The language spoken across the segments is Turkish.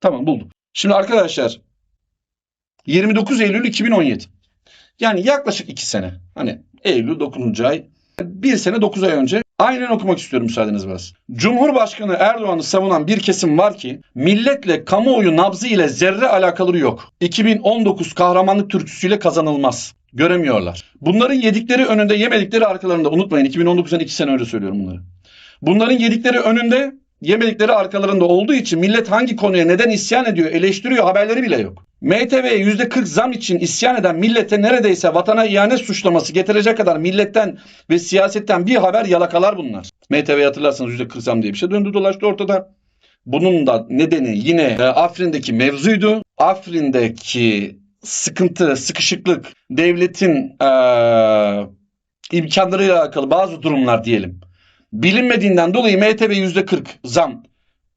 Tamam buldum. Şimdi arkadaşlar 29 Eylül 2017. Yani yaklaşık 2 sene. Hani Eylül 9. ay. Bir sene 9 ay önce. Aynen okumak istiyorum müsaadeniz biraz. Cumhurbaşkanı Erdoğan'ı savunan bir kesim var ki milletle kamuoyu nabzı ile zerre alakaları yok. 2019 kahramanlık türküsüyle kazanılmaz. Göremiyorlar. Bunların yedikleri önünde yemedikleri arkalarında unutmayın 2019'dan 2 sene önce söylüyorum bunları. Bunların yedikleri önünde yemedikleri arkalarında olduğu için millet hangi konuya neden isyan ediyor eleştiriyor haberleri bile yok. MTV'ye %40 zam için isyan eden millete neredeyse vatana ihanet suçlaması getirecek kadar milletten ve siyasetten bir haber yalakalar bunlar. MTV'yi hatırlarsanız %40 zam diye bir şey döndü dolaştı ortada. Bunun da nedeni yine e, Afrin'deki mevzuydu. Afrin'deki sıkıntı, sıkışıklık, devletin eee imkanlarıyla alakalı bazı durumlar diyelim. Bilinmediğinden dolayı MTV %40 zam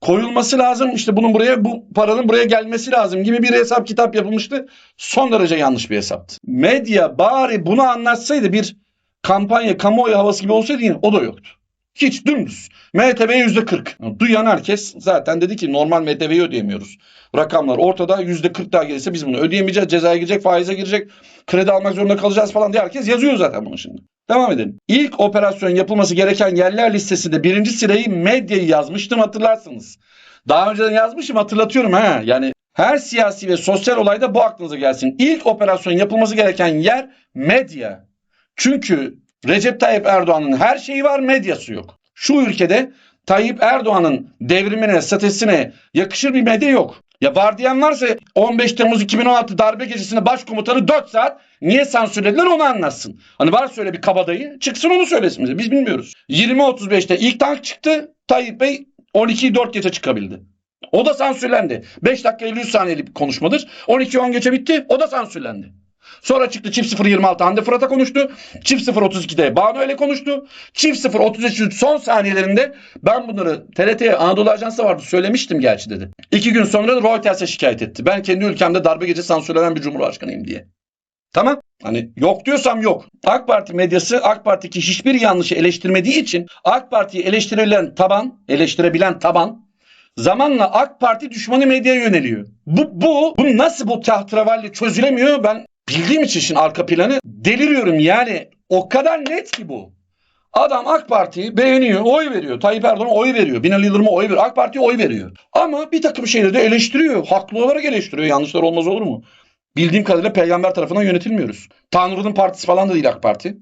koyulması lazım. İşte bunun buraya bu paranın buraya gelmesi lazım gibi bir hesap kitap yapılmıştı. Son derece yanlış bir hesaptı. Medya bari bunu anlatsaydı bir kampanya kamuoyu havası gibi olsaydı yine o da yoktu. Hiç dümdüz. MTV %40. Duyan herkes zaten dedi ki normal MTV'yi ödeyemiyoruz. Rakamlar ortada %40 daha gelirse biz bunu ödeyemeyeceğiz. Cezaya girecek, faize girecek, kredi almak zorunda kalacağız falan diye herkes yazıyor zaten bunu şimdi. Devam edelim. İlk operasyon yapılması gereken yerler listesinde birinci sırayı medyayı yazmıştım hatırlarsınız. Daha önceden yazmışım hatırlatıyorum ha. Yani her siyasi ve sosyal olayda bu aklınıza gelsin. İlk operasyon yapılması gereken yer medya. Çünkü Recep Tayyip Erdoğan'ın her şeyi var medyası yok. Şu ülkede Tayyip Erdoğan'ın devrimine, statüsüne yakışır bir medya yok. Ya var diyen varsa 15 Temmuz 2016 darbe gecesinde başkomutanı 4 saat niye sansürlediler onu anlatsın. Hani var söyle bir kabadayı çıksın onu söylesin bize biz bilmiyoruz. 20.35'te ilk tank çıktı Tayyip Bey 12'yi 4 geçe çıkabildi. O da sansürlendi. 5 dakika 53 saniyelik bir konuşmadır. 12-10 geçe bitti o da sansürlendi. Sonra çıktı çift 026 Hande Fırat'a konuştu. Çift 032'de Banu ile konuştu. Çift 033'ün son saniyelerinde ben bunları TRT'ye Anadolu Ajansı vardı söylemiştim gerçi dedi. İki gün sonra da Reuters'e şikayet etti. Ben kendi ülkemde darbe gece sansürlenen bir cumhurbaşkanıyım diye. Tamam. Hani yok diyorsam yok. AK Parti medyası AK Parti'deki hiçbir yanlışı eleştirmediği için AK Parti'yi eleştirilen taban, eleştirebilen taban zamanla AK Parti düşmanı medyaya yöneliyor. Bu, bu, bu nasıl bu tahterevalli çözülemiyor ben bildiğim için şimdi arka planı deliriyorum yani o kadar net ki bu. Adam AK Parti'yi beğeniyor, oy veriyor. Tayyip Erdoğan'a oy veriyor. Binali Yıldırım'a oy veriyor. AK Parti'ye oy veriyor. Ama bir takım şeyleri de eleştiriyor. Haklı olarak eleştiriyor. Yanlışlar olmaz olur mu? Bildiğim kadarıyla peygamber tarafından yönetilmiyoruz. Tanrı'nın partisi falan da değil AK Parti.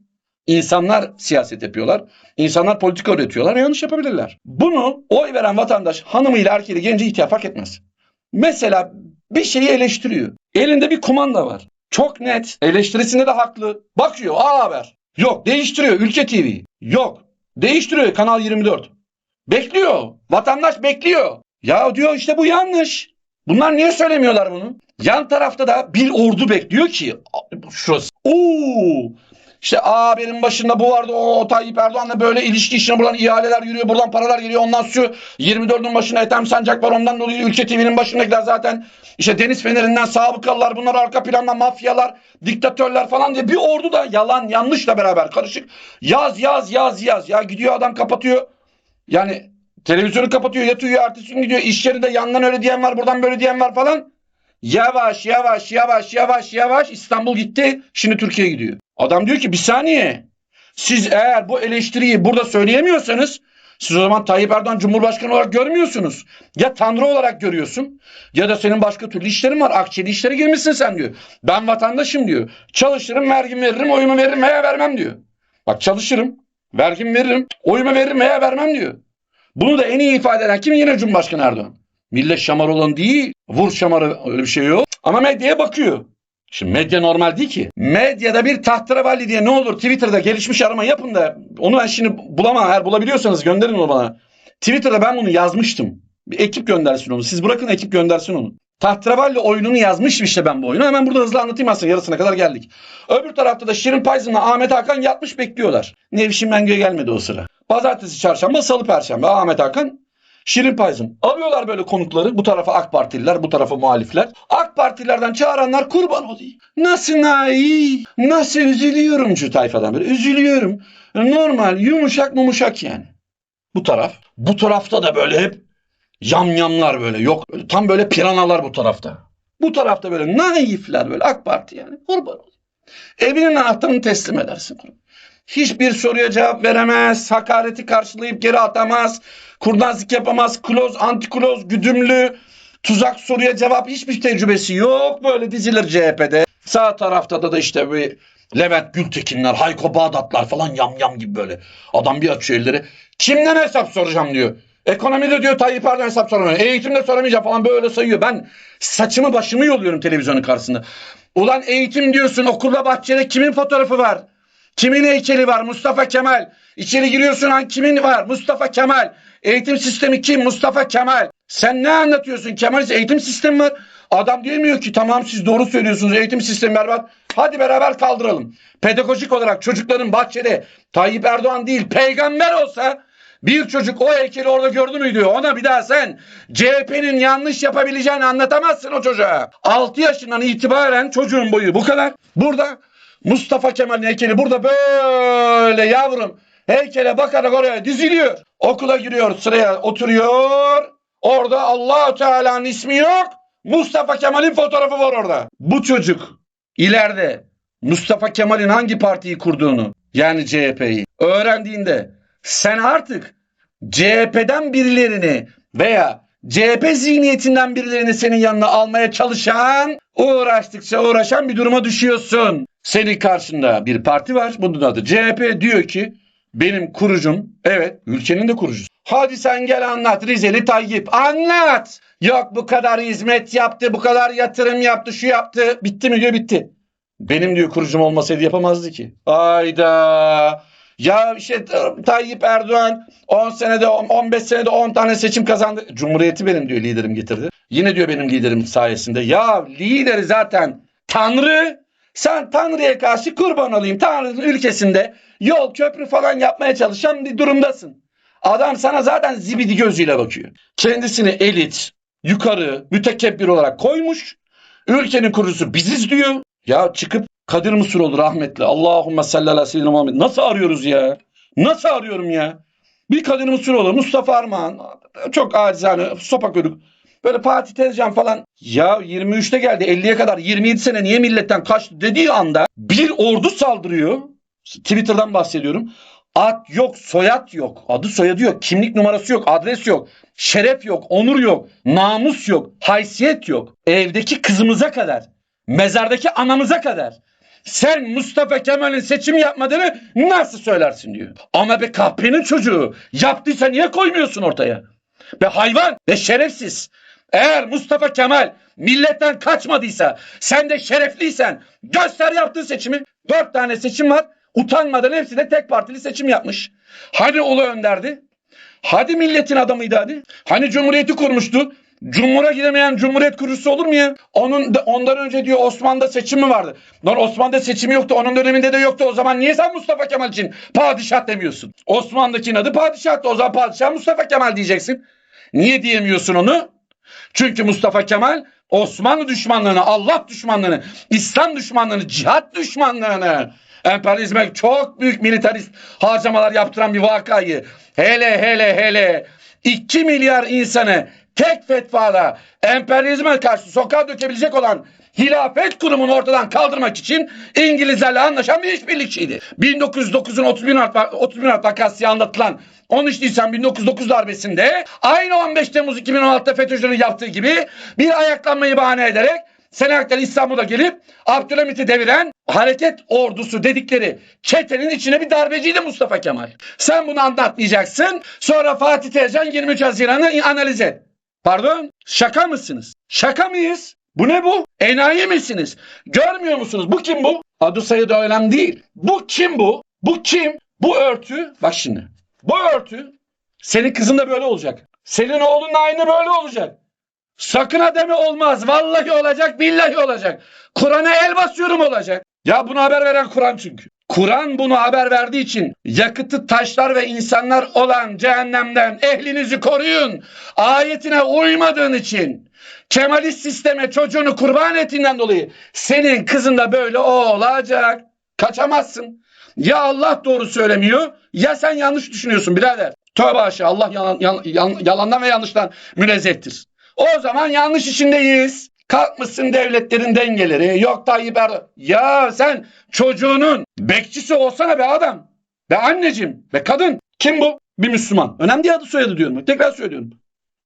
İnsanlar siyaset yapıyorlar. İnsanlar politika üretiyorlar. Yanlış yapabilirler. Bunu oy veren vatandaş hanımıyla erkeğiyle gelince ihtiyar fark etmez. Mesela bir şeyi eleştiriyor. Elinde bir kumanda var. Çok net. Eleştirisinde de haklı. Bakıyor. A haber. Yok. Değiştiriyor. Ülke TV. Yok. Değiştiriyor. Kanal 24. Bekliyor. Vatandaş bekliyor. Ya diyor işte bu yanlış. Bunlar niye söylemiyorlar bunu? Yan tarafta da bir ordu bekliyor ki şurası. Oo! İşte A haberin başında bu vardı. O Tayyip Erdoğan'la böyle ilişki işine buradan ihaleler yürüyor. Buradan paralar geliyor. Ondan şu 24'ün başında Ethem Sancak var. Ondan dolayı Ülke TV'nin başındakiler zaten işte Deniz Feneri'nden sabıkalılar. Bunlar arka planda mafyalar, diktatörler falan diye bir ordu da yalan yanlışla beraber karışık. Yaz yaz yaz yaz. Ya gidiyor adam kapatıyor. Yani televizyonu kapatıyor yatıyor ertesi gün gidiyor. İş yerinde yandan öyle diyen var buradan böyle diyen var falan. Yavaş yavaş yavaş yavaş yavaş İstanbul gitti. Şimdi Türkiye gidiyor. Adam diyor ki bir saniye. Siz eğer bu eleştiriyi burada söyleyemiyorsanız siz o zaman Tayyip Erdoğan Cumhurbaşkanı olarak görmüyorsunuz. Ya Tanrı olarak görüyorsun ya da senin başka türlü işlerin var. Akçeli işlere girmişsin sen diyor. Ben vatandaşım diyor. Çalışırım, vergimi veririm, oyumu veririm veya vermem diyor. Bak çalışırım, vergimi veririm, oyumu veririm veya vermem diyor. Bunu da en iyi ifade eden kim? Yine Cumhurbaşkanı Erdoğan. Millet şamar olan değil, vur şamarı öyle bir şey yok. Ama medyaya bakıyor. Şimdi medya normal değil ki. Medyada bir tahterevalli diye ne olur Twitter'da gelişmiş arama yapın da onu ben şimdi bulamam. Eğer bulabiliyorsanız gönderin onu bana. Twitter'da ben bunu yazmıştım. Bir ekip göndersin onu. Siz bırakın ekip göndersin onu. Tahterevalli oyununu yazmışım işte ben bu oyunu. Hemen burada hızlı anlatayım aslında yarısına kadar geldik. Öbür tarafta da Şirin Payzın'la Ahmet Hakan yatmış bekliyorlar. Nevşin Mengü'ye gelmedi o sıra. Pazartesi, çarşamba, salı, perşembe Ahmet Hakan Şirin Payzın. Alıyorlar böyle konukları. Bu tarafa AK Partililer, bu tarafa muhalifler. AK Partililerden çağıranlar kurban olayım. Nasıl nayi, nasıl üzülüyorum şu tayfadan böyle. Üzülüyorum. Normal, yumuşak mumuşak yani. Bu taraf. Bu tarafta da böyle hep Yamyamlar böyle yok. Tam böyle piranalar bu tarafta. Bu tarafta böyle naifler böyle AK Parti yani. Kurban olayım. Evinin anahtarını teslim edersin. Hiçbir soruya cevap veremez. Hakareti karşılayıp geri atamaz. Kurnazlık yapamaz. Kloz, antikloz, güdümlü. Tuzak soruya cevap hiçbir tecrübesi yok. Böyle dizilir CHP'de. Sağ tarafta da, da işte bir Levent Gültekinler, Hayko Bağdatlar falan yamyam gibi böyle. Adam bir açıyor elleri. Kimden hesap soracağım diyor. Ekonomide diyor Tayyip Erdoğan hesap soramıyor. Eğitimde soramayacağım falan böyle sayıyor. Ben saçımı başımı yolluyorum televizyonun karşısında. Ulan eğitim diyorsun okulda bahçede kimin fotoğrafı var? Kimin heykeli var? Mustafa Kemal. İçeri giriyorsun han kimin var? Mustafa Kemal. Eğitim sistemi kim? Mustafa Kemal. Sen ne anlatıyorsun? Kemalist eğitim sistemi var. Adam diyemiyor ki tamam siz doğru söylüyorsunuz eğitim sistemi berbat. Hadi beraber kaldıralım. Pedagojik olarak çocukların bahçede Tayyip Erdoğan değil peygamber olsa bir çocuk o heykeli orada gördü mü diyor. Ona bir daha sen CHP'nin yanlış yapabileceğini anlatamazsın o çocuğa. 6 yaşından itibaren çocuğun boyu bu kadar. Burada Mustafa Kemal'in heykeli burada böyle yavrum heykele bakarak oraya diziliyor. Okula giriyor sıraya oturuyor. Orada allah Teala'nın ismi yok. Mustafa Kemal'in fotoğrafı var orada. Bu çocuk ileride Mustafa Kemal'in hangi partiyi kurduğunu yani CHP'yi öğrendiğinde sen artık CHP'den birilerini veya CHP zihniyetinden birilerini senin yanına almaya çalışan, uğraştıkça uğraşan bir duruma düşüyorsun. Senin karşında bir parti var. Bunun adı CHP diyor ki benim kurucum, evet ülkenin de kurucusu. Hadi sen gel anlat Rizeli Tayyip anlat. Yok bu kadar hizmet yaptı, bu kadar yatırım yaptı, şu yaptı. Bitti mi diyor bitti. Benim diyor kurucum olmasaydı yapamazdı ki. Ayda. Ya işte Tayyip Erdoğan 10 senede 15 senede 10 tane seçim kazandı. Cumhuriyeti benim diyor liderim getirdi. Yine diyor benim liderim sayesinde. Ya lideri zaten Tanrı. Sen Tanrı'ya karşı kurban olayım. Tanrı'nın ülkesinde yol köprü falan yapmaya çalışan bir durumdasın. Adam sana zaten zibidi gözüyle bakıyor. Kendisini elit, yukarı, mütekebbir olarak koymuş. Ülkenin kurucusu biziz diyor. Ya çıkıp Kadir Mısıroğlu rahmetli. Allahümme salli ala seyyidina Muhammed. Nasıl arıyoruz ya? Nasıl arıyorum ya? Bir Kadir Mısıroğlu, Mustafa Armağan. Çok acizane, sopa körük. Böyle Fatih Tezcan falan. Ya 23'te geldi 50'ye kadar 27 sene niye milletten kaçtı dediği anda bir ordu saldırıyor. Twitter'dan bahsediyorum. Ad yok, soyad yok. Adı soyadı yok. Kimlik numarası yok. Adres yok. Şeref yok. Onur yok. Namus yok. Haysiyet yok. Evdeki kızımıza kadar. Mezardaki anamıza kadar. Sen Mustafa Kemal'in seçim yapmadığını nasıl söylersin diyor. Ama be kahpenin çocuğu yaptıysa niye koymuyorsun ortaya? Be hayvan ve şerefsiz. Eğer Mustafa Kemal milletten kaçmadıysa sen de şerefliysen göster yaptığı seçimi. Dört tane seçim var. Utanmadan hepsi de tek partili seçim yapmış. Hani Ulu Önder'di? Hadi milletin adamıydı hadi. Hani Cumhuriyeti kurmuştu? Cumhur'a gidemeyen Cumhuriyet kurucusu olur mu ya? Onun da, ondan önce diyor Osman'da seçimi vardı. Lan Osman'da seçimi yoktu. Onun döneminde de yoktu. O zaman niye sen Mustafa Kemal için padişah demiyorsun? Osman'dakinin adı padişahtı. O zaman padişah Mustafa Kemal diyeceksin. Niye diyemiyorsun onu? Çünkü Mustafa Kemal Osmanlı düşmanlığını, Allah düşmanlığını, İslam düşmanlığını, cihat düşmanlığını, emperyalizme çok büyük militarist harcamalar yaptıran bir vakayı hele hele hele 2 milyar insanı tek fetvada emperyalizme karşı sokağa dökebilecek olan hilafet kurumunu ortadan kaldırmak için İngilizlerle anlaşan bir işbirlikçiydi. 1909'un 31 Mart, 31 Mart vakası anlatılan 13 Nisan 1909 darbesinde aynı 15 Temmuz 2016'da FETÖ'cülerin yaptığı gibi bir ayaklanmayı bahane ederek Selanik'ten İstanbul'a gelip Abdülhamit'i deviren hareket ordusu dedikleri çetenin içine bir darbeciydi Mustafa Kemal. Sen bunu anlatmayacaksın. Sonra Fatih Tezcan 23 Haziran'ı analiz et. Pardon? Şaka mısınız? Şaka mıyız? Bu ne bu? Enayi misiniz? Görmüyor musunuz? Bu kim bu? Adı sayıda önemli değil. Bu kim bu? Bu kim? Bu örtü. Bak şimdi. Bu örtü. Senin kızın da böyle olacak. Senin oğlun da aynı böyle olacak. Sakın ha deme olmaz. Vallahi olacak, billahi olacak. Kur'an'a el basıyorum olacak. Ya bunu haber veren Kur'an çünkü. Kur'an bunu haber verdiği için yakıtı taşlar ve insanlar olan cehennemden ehlinizi koruyun. Ayetine uymadığın için Kemalist sisteme çocuğunu kurban ettiğinden dolayı senin kızın da böyle olacak. Kaçamazsın. Ya Allah doğru söylemiyor ya sen yanlış düşünüyorsun birader. Tövbe aşağı Allah yalan, yan- yalandan ve yanlıştan münezzehtir. O zaman yanlış içindeyiz. Kalkmışsın devletlerin dengeleri. Yok Tayyip Erdoğan. Ya sen çocuğunun bekçisi olsana be adam. Be anneciğim. Be kadın. Kim bu? Bir Müslüman. Önemli değil adı soyadı diyorum. Tekrar söylüyorum.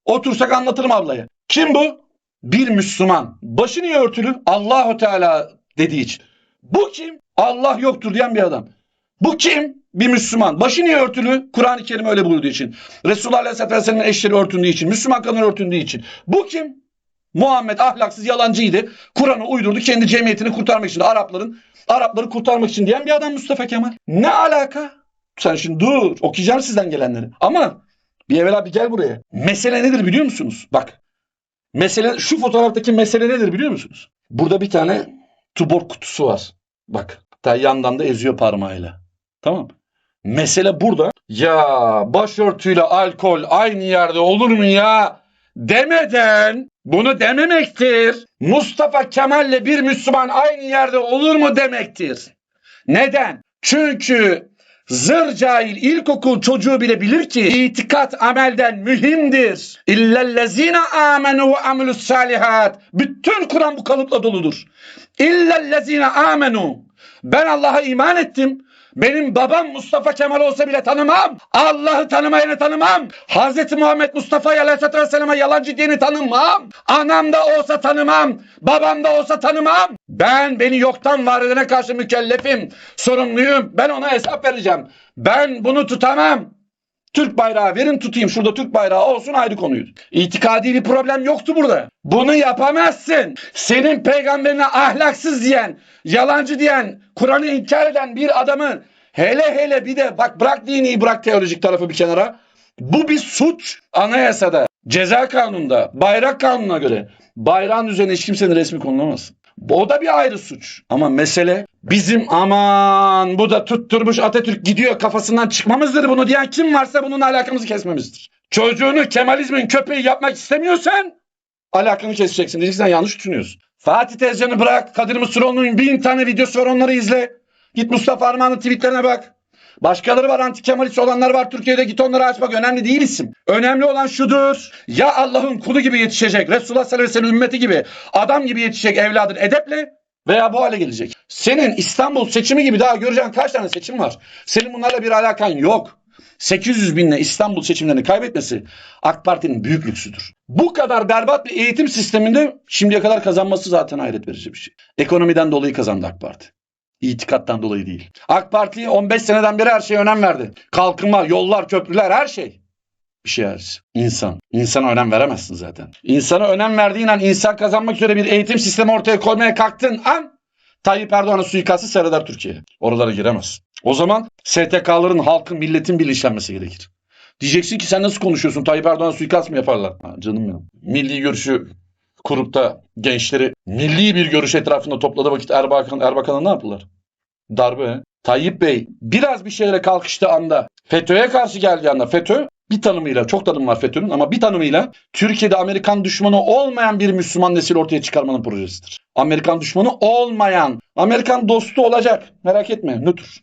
Otursak anlatırım ablaya. Kim bu? Bir Müslüman. Başı niye örtülü? Allahu Teala dediği için. Bu kim? Allah yoktur diyen bir adam. Bu kim? Bir Müslüman. Başı niye örtülü? Kur'an-ı Kerim öyle buyurduğu için. Resulullah Aleyhisselatü Vesselam'ın eşleri örtündüğü için. Müslüman kadın örtündüğü için. Bu kim? Muhammed ahlaksız yalancıydı. Kur'an'ı uydurdu kendi cemiyetini kurtarmak için. Arapların Arapları kurtarmak için diyen bir adam Mustafa Kemal. Ne alaka? Sen şimdi dur. Okuyacağım sizden gelenleri. Ama bir evvela bir gel buraya. Mesele nedir biliyor musunuz? Bak. Mesele şu fotoğraftaki mesele nedir biliyor musunuz? Burada bir tane tubor kutusu var. Bak. Hatta yandan da eziyor parmağıyla. Tamam. Mesele burada. Ya başörtüyle alkol aynı yerde olur mu ya? Demeden bunu dememektir. Mustafa Kemal'le bir Müslüman aynı yerde olur mu demektir. Neden? Çünkü zır cahil ilkokul çocuğu bile bilir ki itikat amelden mühimdir. İllellezine amenu ve amilus salihat. Bütün Kur'an bu kalıpla doludur. İllellezine amenu. Ben Allah'a iman ettim. Benim babam Mustafa Kemal olsa bile tanımam. Allah'ı tanımayanı tanımam. Hazreti Muhammed Mustafa Aleyhisselatü Vesselam'a yalancı diyeni tanımam. Anam da olsa tanımam. Babam da olsa tanımam. Ben beni yoktan var edene karşı mükellefim. Sorumluyum. Ben ona hesap vereceğim. Ben bunu tutamam. Türk bayrağı verin tutayım. Şurada Türk bayrağı olsun ayrı konuydu. İtikadi bir problem yoktu burada. Bunu yapamazsın. Senin peygamberine ahlaksız diyen, yalancı diyen, Kur'an'ı inkar eden bir adamı hele hele bir de bak bırak dini bırak teolojik tarafı bir kenara. Bu bir suç. Anayasada, ceza kanununda, bayrak kanununa göre bayrağın üzerine hiç kimsenin resmi konulamaz. O da bir ayrı suç. Ama mesele bizim aman bu da tutturmuş Atatürk gidiyor kafasından çıkmamızdır bunu diyen kim varsa bununla alakamızı kesmemizdir. Çocuğunu Kemalizmin köpeği yapmak istemiyorsan alakanı keseceksin. Diyeceksin yanlış düşünüyorsun. Fatih Tezcan'ı bırak. Kadir Mısıroğlu'nun bin tane videosu var onları izle. Git Mustafa Armağan'ın tweetlerine bak. Başkaları var anti Kemalist olanlar var Türkiye'de git onları aç bak önemli değil isim. Önemli olan şudur. Ya Allah'ın kulu gibi yetişecek Resulullah sallallahu aleyhi ve sellem ümmeti gibi adam gibi yetişecek evladın edeple veya bu hale gelecek. Senin İstanbul seçimi gibi daha göreceğin kaç tane seçim var? Senin bunlarla bir alakan yok. 800 binle İstanbul seçimlerini kaybetmesi AK Parti'nin büyük lüksüdür. Bu kadar berbat bir eğitim sisteminde şimdiye kadar kazanması zaten hayret verici bir şey. Ekonomiden dolayı kazandı AK Parti. İtikattan dolayı değil. AK Parti 15 seneden beri her şeye önem verdi. Kalkınma, yollar, köprüler her şey. Bir şey hariç. İnsan. İnsana önem veremezsin zaten. İnsana önem verdiğin an insan kazanmak üzere bir eğitim sistemi ortaya koymaya kalktığın an Tayyip Erdoğan'ın suikastı seyreder Türkiye. Oralara giremez. O zaman STK'ların, halkın, milletin bilinçlenmesi gerekir. Diyeceksin ki sen nasıl konuşuyorsun? Tayyip Erdoğan'a suikast mı yaparlar? Ha, canım benim. Milli görüşü kurup da gençleri milli bir görüş etrafında topladığı vakit Erbakan, Erbakan'a ne yaptılar? Darbe. Tayyip Bey biraz bir şeyle kalkıştığı anda FETÖ'ye karşı geldiği anda FETÖ bir tanımıyla çok tanım var FETÖ'nün ama bir tanımıyla Türkiye'de Amerikan düşmanı olmayan bir Müslüman nesil ortaya çıkarmanın projesidir. Amerikan düşmanı olmayan, Amerikan dostu olacak merak etme nötr.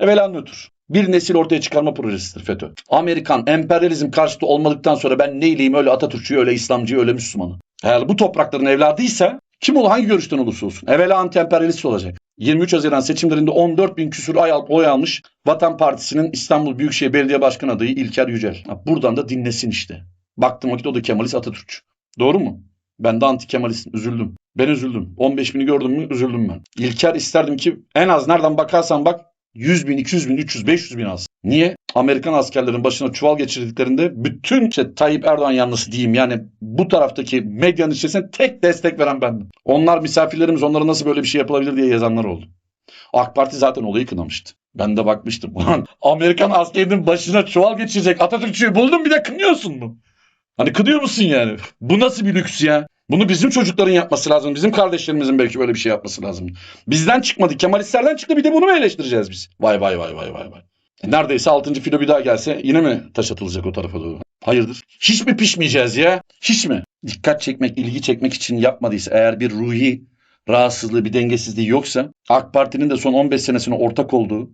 Evvela nötr. Bir nesil ortaya çıkarma projesidir FETÖ. Amerikan emperyalizm karşıtı olmadıktan sonra ben neyleyim öyle Atatürkçüyü öyle İslamcıyı öyle Müslümanı. Eğer bu toprakların evladıysa kim ol hangi görüşten olursa olsun evvela anti-emperyalist olacak. 23 Haziran seçimlerinde 14 bin küsur oy almış Vatan Partisi'nin İstanbul Büyükşehir Belediye Başkanı adayı İlker Yücel. Buradan da dinlesin işte. Baktım vakit o da Kemalist Atatürkçü. Doğru mu? Ben de anti Kemalistim. Üzüldüm. Ben üzüldüm. 15 bini gördüm mü üzüldüm ben. İlker isterdim ki en az nereden bakarsan bak 100 bin, 200 bin, 300, 500 bin alsın. Niye? Amerikan askerlerin başına çuval geçirdiklerinde bütün işte Tayyip Erdoğan yanlısı diyeyim yani bu taraftaki medyanın içerisinde tek destek veren bendim. Onlar misafirlerimiz onlara nasıl böyle bir şey yapılabilir diye yazanlar oldu. AK Parti zaten olayı kınamıştı. Ben de bakmıştım. Ulan Amerikan askerinin başına çuval geçirecek Atatürkçüyü buldun bir de kınıyorsun mu? Hani kınıyor musun yani? Bu nasıl bir lüks ya? Bunu bizim çocukların yapması lazım. Bizim kardeşlerimizin belki böyle bir şey yapması lazım. Bizden çıkmadı. Kemalistlerden çıktı. Bir de bunu mu eleştireceğiz biz? Vay vay vay vay vay vay. E neredeyse 6. filo bir daha gelse yine mi taş atılacak o tarafa doğru? Hayırdır? Hiç mi pişmeyeceğiz ya? Hiç mi? Dikkat çekmek, ilgi çekmek için yapmadıysa eğer bir ruhi rahatsızlığı, bir dengesizliği yoksa AK Parti'nin de son 15 senesine ortak olduğu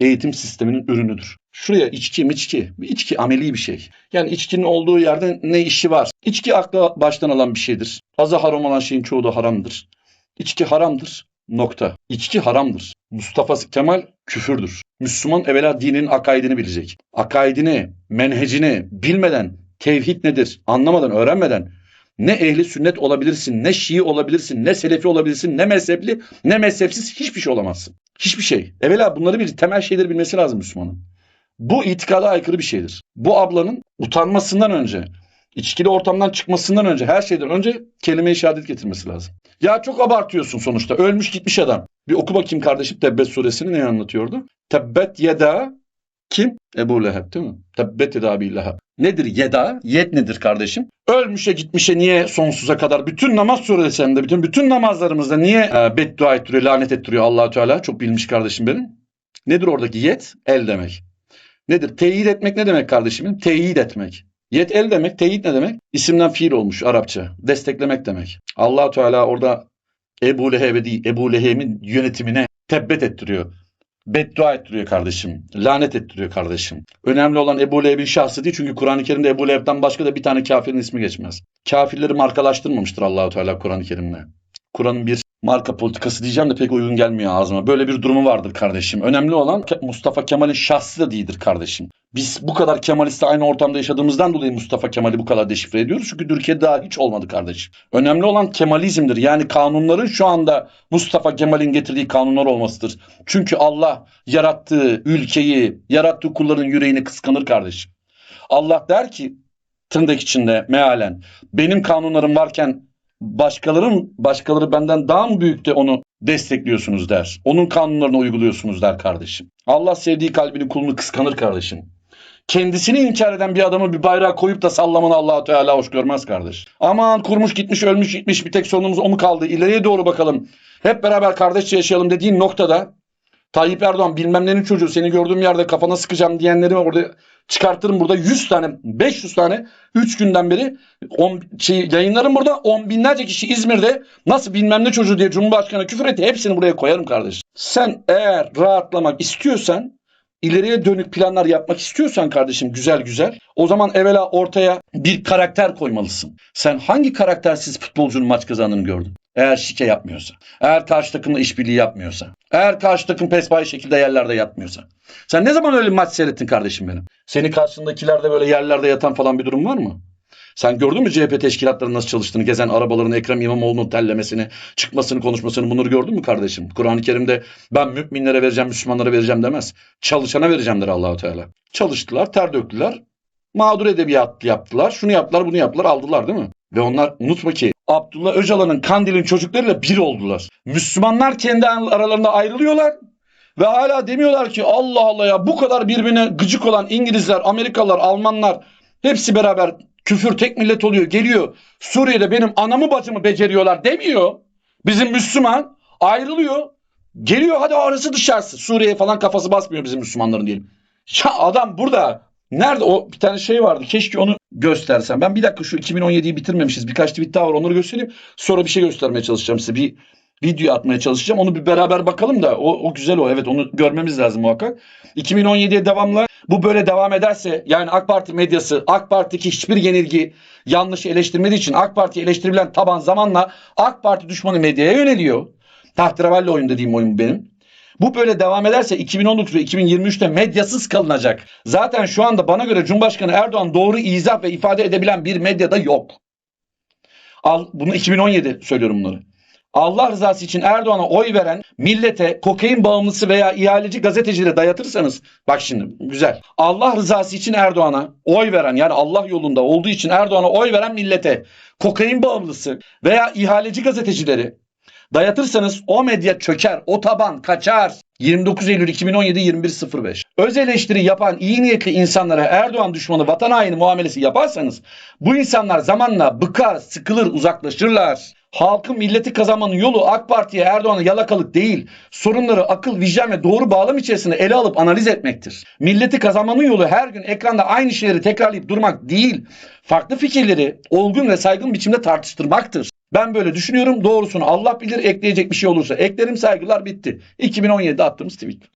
eğitim sisteminin ürünüdür. Şuraya içki miçki. İçki ameli bir şey. Yani içkinin olduğu yerde ne işi var? İçki akla baştan alan bir şeydir. Azı haram olan şeyin çoğu da haramdır. İçki haramdır. Nokta. İçki haramdır. Mustafa Kemal küfürdür. Müslüman evvela dininin akaidini bilecek. Akaidini, menhecini bilmeden tevhid nedir anlamadan, öğrenmeden ne ehli sünnet olabilirsin, ne şii olabilirsin, ne selefi olabilirsin, ne mezhepli, ne mezhepsiz hiçbir şey olamazsın. Hiçbir şey. Evvela bunları bir temel şeyleri bilmesi lazım Müslümanın. Bu itikada aykırı bir şeydir. Bu ablanın utanmasından önce, içkili ortamdan çıkmasından önce, her şeyden önce kelime-i şehadet getirmesi lazım. Ya çok abartıyorsun sonuçta. Ölmüş gitmiş adam. Bir oku bakayım kardeşim Tebbet suresini ne anlatıyordu? Tebbet yeda kim? Ebu Leheb değil mi? Tebbet yeda Abi Leheb. Nedir yeda? Yet nedir kardeşim? Ölmüşe gitmişe niye sonsuza kadar bütün namaz suresinde bütün bütün namazlarımızda niye e, beddua ettiriyor, lanet ettiriyor allah Teala? Çok bilmiş kardeşim benim. Nedir oradaki yet? El demek. Nedir? Teyit etmek ne demek kardeşimin? Teyit etmek. Yet el demek, teyit ne demek? İsimden fiil olmuş Arapça. Desteklemek demek. allah Teala orada Ebu Leheb'e değil, Ebu Leheb'in yönetimine tebbet ettiriyor. Beddua ettiriyor kardeşim. Lanet ettiriyor kardeşim. Önemli olan Ebu Leheb'in şahsı değil. Çünkü Kur'an-ı Kerim'de Ebu Leheb'den başka da bir tane kafirin ismi geçmez. Kafirleri markalaştırmamıştır Allahu Teala Kur'an-ı Kerim'le. Kur'an'ın bir marka politikası diyeceğim de pek uygun gelmiyor ağzıma. Böyle bir durumu vardır kardeşim. Önemli olan Mustafa Kemal'in şahsı da değildir kardeşim. Biz bu kadar Kemalist'le aynı ortamda yaşadığımızdan dolayı Mustafa Kemal'i bu kadar deşifre ediyoruz. Çünkü Türkiye daha hiç olmadı kardeşim. Önemli olan Kemalizmdir. Yani kanunların şu anda Mustafa Kemal'in getirdiği kanunlar olmasıdır. Çünkü Allah yarattığı ülkeyi, yarattığı kulların yüreğini kıskanır kardeşim. Allah der ki tırnak içinde mealen benim kanunlarım varken başkalarının başkaları benden daha mı büyük de onu destekliyorsunuz der. Onun kanunlarını uyguluyorsunuz der kardeşim. Allah sevdiği kalbini kulunu kıskanır kardeşim. Kendisini inkar eden bir adamı bir bayrağı koyup da sallamanı Allahu Teala hoş görmez kardeş. Aman kurmuş gitmiş ölmüş gitmiş bir tek sorunumuz o mu kaldı? İleriye doğru bakalım. Hep beraber kardeşçe yaşayalım dediğin noktada Tayyip Erdoğan bilmem nenin çocuğu seni gördüğüm yerde kafana sıkacağım diyenleri orada çıkartırım burada. 100 tane 500 tane 3 günden beri on, şey, yayınlarım burada. 10 binlerce kişi İzmir'de nasıl bilmem ne çocuğu diye Cumhurbaşkanı küfür etti. Hepsini buraya koyarım kardeşim. Sen eğer rahatlamak istiyorsan ileriye dönük planlar yapmak istiyorsan kardeşim güzel güzel o zaman evvela ortaya bir karakter koymalısın. Sen hangi karaktersiz futbolcunun maç kazandığını gördün? Eğer şike yapmıyorsa, eğer karşı takımla işbirliği yapmıyorsa, eğer karşı takım pespaye şekilde yerlerde yatmıyorsa. Sen ne zaman öyle bir maç seyrettin kardeşim benim? Seni karşındakilerde böyle yerlerde yatan falan bir durum var mı? Sen gördün mü CHP teşkilatlarının nasıl çalıştığını, gezen arabaların Ekrem İmamoğlu'nun tellemesini, çıkmasını, konuşmasını bunları gördün mü kardeşim? Kur'an-ı Kerim'de ben müminlere vereceğim, Müslümanlara vereceğim demez. Çalışana vereceğim der Allahu Teala. Çalıştılar, ter döktüler, mağdur edebiyat yaptılar, şunu yaptılar, bunu yaptılar, aldılar değil mi? Ve onlar unutma ki Abdullah Öcalan'ın Kandil'in çocuklarıyla bir oldular. Müslümanlar kendi aralarında ayrılıyorlar ve hala demiyorlar ki Allah Allah ya bu kadar birbirine gıcık olan İngilizler, Amerikalılar, Almanlar hepsi beraber küfür tek millet oluyor geliyor. Suriye'de benim anamı bacımı beceriyorlar demiyor. Bizim Müslüman ayrılıyor. Geliyor hadi arası dışarısı. Suriye'ye falan kafası basmıyor bizim Müslümanların diyelim. Ya adam burada Nerede o bir tane şey vardı. Keşke onu göstersem. Ben bir dakika şu 2017'yi bitirmemişiz. Birkaç tweet daha var. Onları göstereyim. Sonra bir şey göstermeye çalışacağım size. Bir video atmaya çalışacağım. Onu bir beraber bakalım da o, o güzel o. Evet onu görmemiz lazım muhakkak. 2017'ye devamla bu böyle devam ederse yani AK Parti medyası AK Parti'deki hiçbir yenilgi yanlış eleştirmediği için AK Parti eleştirilen taban zamanla AK Parti düşmanı medyaya yöneliyor. Tahterevalli oyun dediğim oyun benim. Bu böyle devam ederse 2019 ve 2023'te medyasız kalınacak. Zaten şu anda bana göre Cumhurbaşkanı Erdoğan doğru izah ve ifade edebilen bir medyada yok. Al, bunu 2017 söylüyorum bunları. Allah rızası için Erdoğan'a oy veren millete kokain bağımlısı veya ihaleci gazetecileri dayatırsanız bak şimdi güzel. Allah rızası için Erdoğan'a oy veren yani Allah yolunda olduğu için Erdoğan'a oy veren millete kokain bağımlısı veya ihaleci gazetecileri dayatırsanız o medya çöker, o taban kaçar. 29 Eylül 2017 21.05. Öz eleştiri yapan iyi niyetli insanlara Erdoğan düşmanı vatan haini muamelesi yaparsanız bu insanlar zamanla bıkar, sıkılır, uzaklaşırlar. Halkın milleti kazanmanın yolu AK Parti'ye Erdoğan'a yalakalık değil, sorunları akıl, vicdan ve doğru bağlam içerisinde ele alıp analiz etmektir. Milleti kazanmanın yolu her gün ekranda aynı şeyleri tekrarlayıp durmak değil, farklı fikirleri olgun ve saygın biçimde tartıştırmaktır. Ben böyle düşünüyorum. Doğrusunu Allah bilir. Ekleyecek bir şey olursa eklerim. Saygılar bitti. 2017'de attığımız tweet.